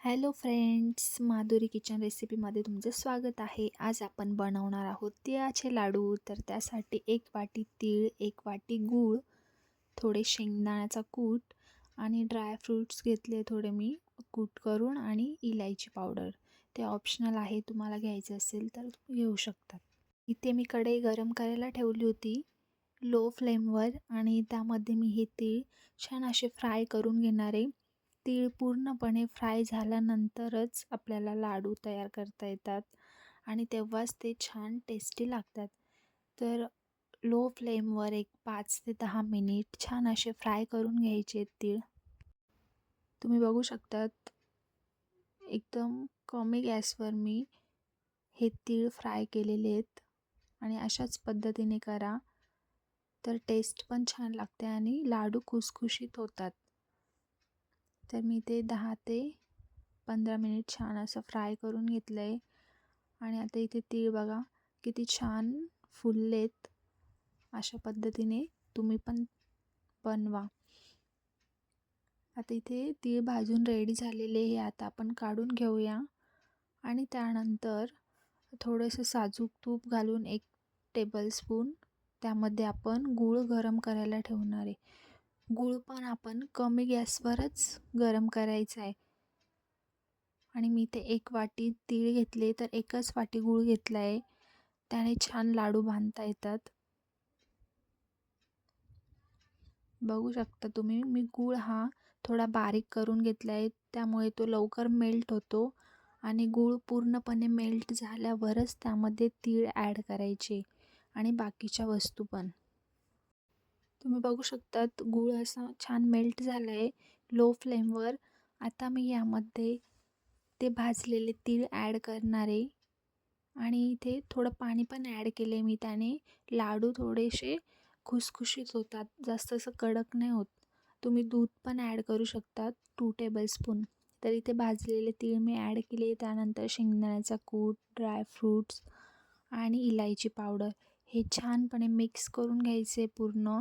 Hello friends Madhuri kitchen रेसिपीमध्ये तुमचं स्वागत आहे. आज आपण बनवणार आहोत तिळाचे लाडू. तर त्यासाठी एक वाटी तीळ एक वाटी गूळ थोडे शेंगदाण्याचा कूट आणि ड्रायफ्रूट्स घेतले थोडे मी कूट करून आणि इलायची पावडर. ते ऑप्शनल आहे तुम्हाला घ्यायचं असेल तर घेऊ शकतात. इथे मी कढई गरम करायला ठेवली होती लो फ्लेमवर आणि त्यामध्ये मी हे तीळ छान असे फ्राय करून घेणार आहे. तीळ पूर्णपणे फ्राय झाल्यानंतरच आपल्याला लाडू तयार करता येतात आणि तेव्हाच ते छान टेस्टी लागतात. तर लो फ्लेमवर एक पाच ते दहा मिनिट छान असे फ्राय करून घ्यायचे तीळ. तुम्ही बघू शकतात एकदम कमी गॅसवर मी हे तीळ फ्राय केलेले आहेत आणि अशाच पद्धतीने करा. तर टेस्ट पण छान लागते आणि लाडू खुसखुशीत होतात. तर मी ते दहा ते पंधरा मिनिट छान असं फ्राय करून घेतलं आहे आणि आता इथे तीळ बघा किती छान फुललेत. अशा पद्धतीने तुम्ही पण बनवा. आता इथे तीळ भाजून रेडी झालेले हे आता आपण काढून घेऊया. आणि त्यानंतर थोडंसं साजूक तूप घालून एक टेबलस्पून त्यामध्ये आपण गूळ गरम करायला ठेवणार आहे. गूळ पण आपण कमी गॅसवरच गरम करायचं आहे. आणि मी ते एक वाटी तीळ घेतले तर एकच वाटी गूळ घेतला आहे त्याने छान लाडू बांधता येतात. बघू शकता तुम्ही मी गूळ हा थोडा बारीक करून घेतला आहे त्यामुळे तो लवकर मेल्ट होतो आणि गूळ पूर्णपणे मेल्ट झाल्यावरच त्यामध्ये तीळ ॲड करायचे आणि बाकीच्या वस्तू पण. तुम्ही बघू शकतात गूळ असा छान मेल्ट झालं आहे लो फ्लेमवर आता मी यामध्ये ते भाजलेले तीळ ॲड करणार आहे. आणि इथे थोडं पाणी पण ॲड केले मी त्याने. लाडू थोडेसे खुसखुशीत होतात जास्त असं कडक नाही होत. तुम्ही दूध पण ॲड करू शकतात टू टेबलस्पून तर इथे भाजलेले तीळ मी ॲड केले त्यानंतर शेंगदाण्याचा कूट ड्रायफ्रूट्स आणि इलायची पावडर हे छानपणे मिक्स करून घ्यायचे पूर्ण.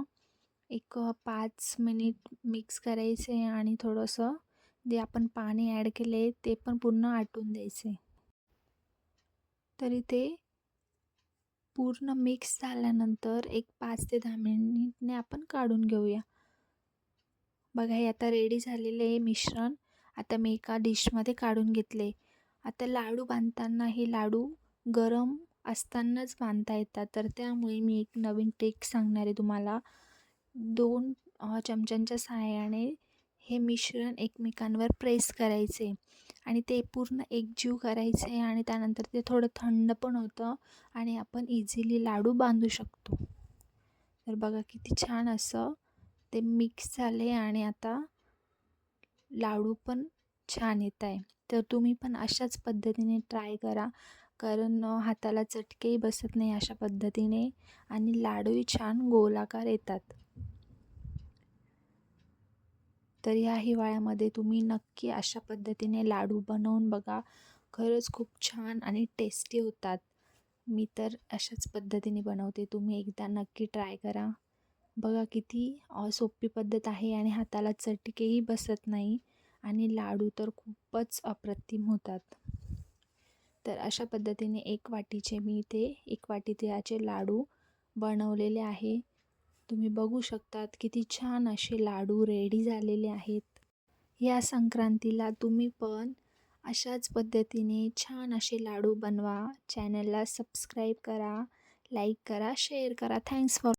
एक पाच मिनिट मिक्स करायचे आणि थोडंसं जे आपण पाणी ॲड केले ते पण पूर्ण आटून द्यायचे. तरी ते पूर्ण मिक्स झाल्यानंतर एक पाच ते दहा मिनिटने आपण काढून घेऊया. बघा हे आता रेडी झालेले आहे मिश्रण. आता मी एका डिशमध्ये काढून घेतले. आता लाडू बांधताना हे लाडू गरम असतानाच बांधता येतात. तर त्यामुळे मी एक नवीन ट्रिक सांगणार आहे तुम्हाला. दोन चमच्यांच्या सहाय्याने हे मिश्रण एकमेकांवर प्रेस करायचे आणि ते पूर्ण एकजीव करायचे आणि त्यानंतर ते थोडं थंड पण होतं आणि आपण इझिली लाडू बांधू शकतो. तर बघा किती छान असं ते मिक्स झाले आणि आता लाडू पण छान येत आहे तर तुम्ही पण अशाच पद्धतीने ट्राय करा कारण हाताला चटकेही बसत नाही अशा पद्धतीने आणि लाडूही छान गोलाकार येतात. तर ह्या हिवाळ्यामध्ये तुम्ही नक्की अशा पद्धतीने लाडू बनवून बघा. खरंच खूप छान आणि टेस्टी होतात. मी तर अशाच पद्धतीने बनवते. तुम्ही एकदा नक्की ट्राय करा. बघा किती सोपी पद्धत आहे आणि हाताला चटकेही बसत नाही आणि लाडू तर खूपच अप्रतिम होतात. तर अशा पद्धतीने एक वाटीचे मी ते एक वाटी तिळाचे लाडू बनवलेले आहे. तुम्ही बघू शकतात किती छान असे लाडू रेडी झालेले आहेत. या संक्रांतीला तुम्ही पण अशाच पद्धतीने छान असे लाडू बनवा. चॅनलला सबस्क्राईब करा लाईक करा शेअर करा. Thanks for